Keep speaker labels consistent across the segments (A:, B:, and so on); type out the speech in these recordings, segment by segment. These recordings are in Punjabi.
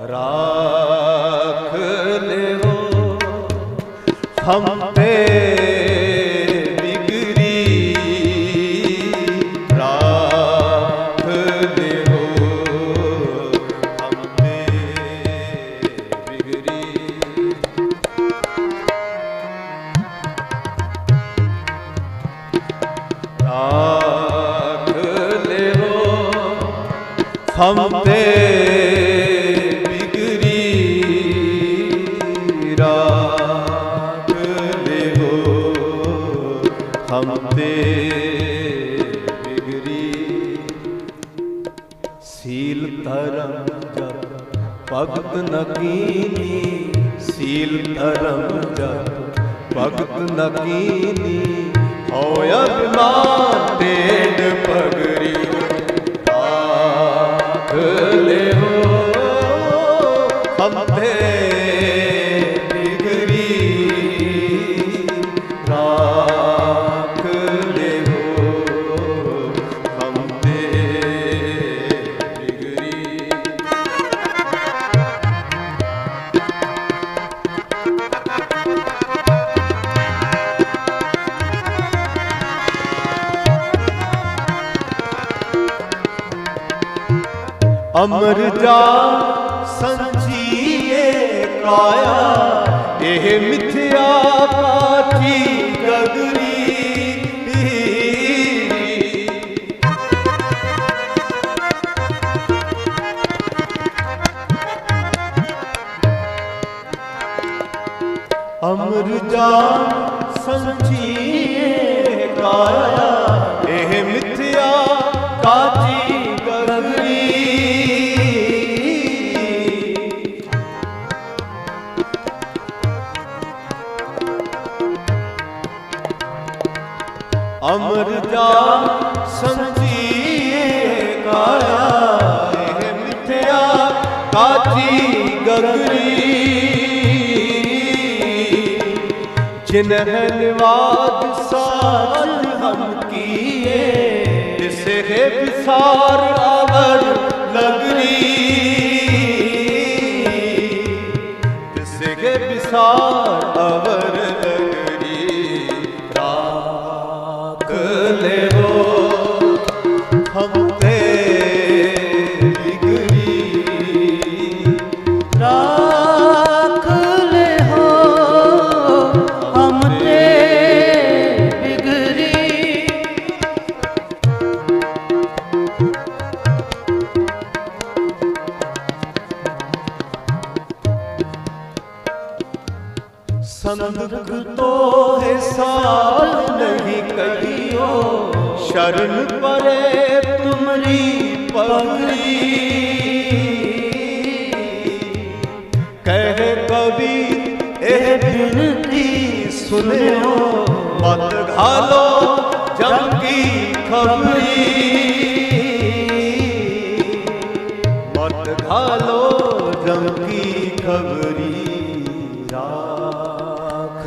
A: ਰਾਖ ਲਿਓ। ਹਮ ਤੇ ਬਿਗਰੀ ਰਾਖ ਲਿਓ। ਹਮ ਤੇ ਬਿਗਰੀ ਰਾਖ ਲਿਓ। ਹਮ ਤੇ ਹਮ ਤੇ ਬਿਗਰੀ। ਸੀਲ ਧਰਮ ਜਪ, ਭਗਤ ਨ ਕੀਨੀ। ਸੀਲ ਧਰਮ ਜਪ, ਭਗਤ ਨ ਕੀਨੀ। ਹੋਇ ਅਭਿਮਾਨ ਅਮਰ ਜਾ ਸੰਜੀਏ ਕਾਇਆ ਇਹ ਮਿਥਿਆ ਕਾਠੀ ਗਗਰੀ ਅਮਰ ਜਾ ਸੰਜੀਏ ਅਮਰ ਜਾ ਸੰਜੀਏ ਕਾਇਆ ਇਹ ਮਿਥਿਆ ਕਾਠੀ ਗਗਰੀ। ਜਿਨਹ ਨਿਵਾਦ ਸਾਜ ਹਮ ਕੀਏ, ਤਿਸੇ ਹੈ ਵਿਸਾਰ ਲਗਰੀ। ਤਿਸੇ ਹੈ
B: Lord.
A: ਸੰਦੁਖ ਤੋ ਹੈ ਨਹੀਂ ਕਹੀਓ ਸ਼ਰਨ ਪਰੇ ਤੁਮਰੀ ਪਗਰੀ। ਕਹਿ ਕਵੀ, ਇਹ ਬਿਨਤੀ ਸੁਨਿਓ ਮਤ ਘਾਲੋ ਜਮ ਕੀ ਖਬਰੀ। ਮਤ ਘਾਲੋ ਜਮ ਕੀ ਖਬਰੀ।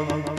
A: Um, um, um.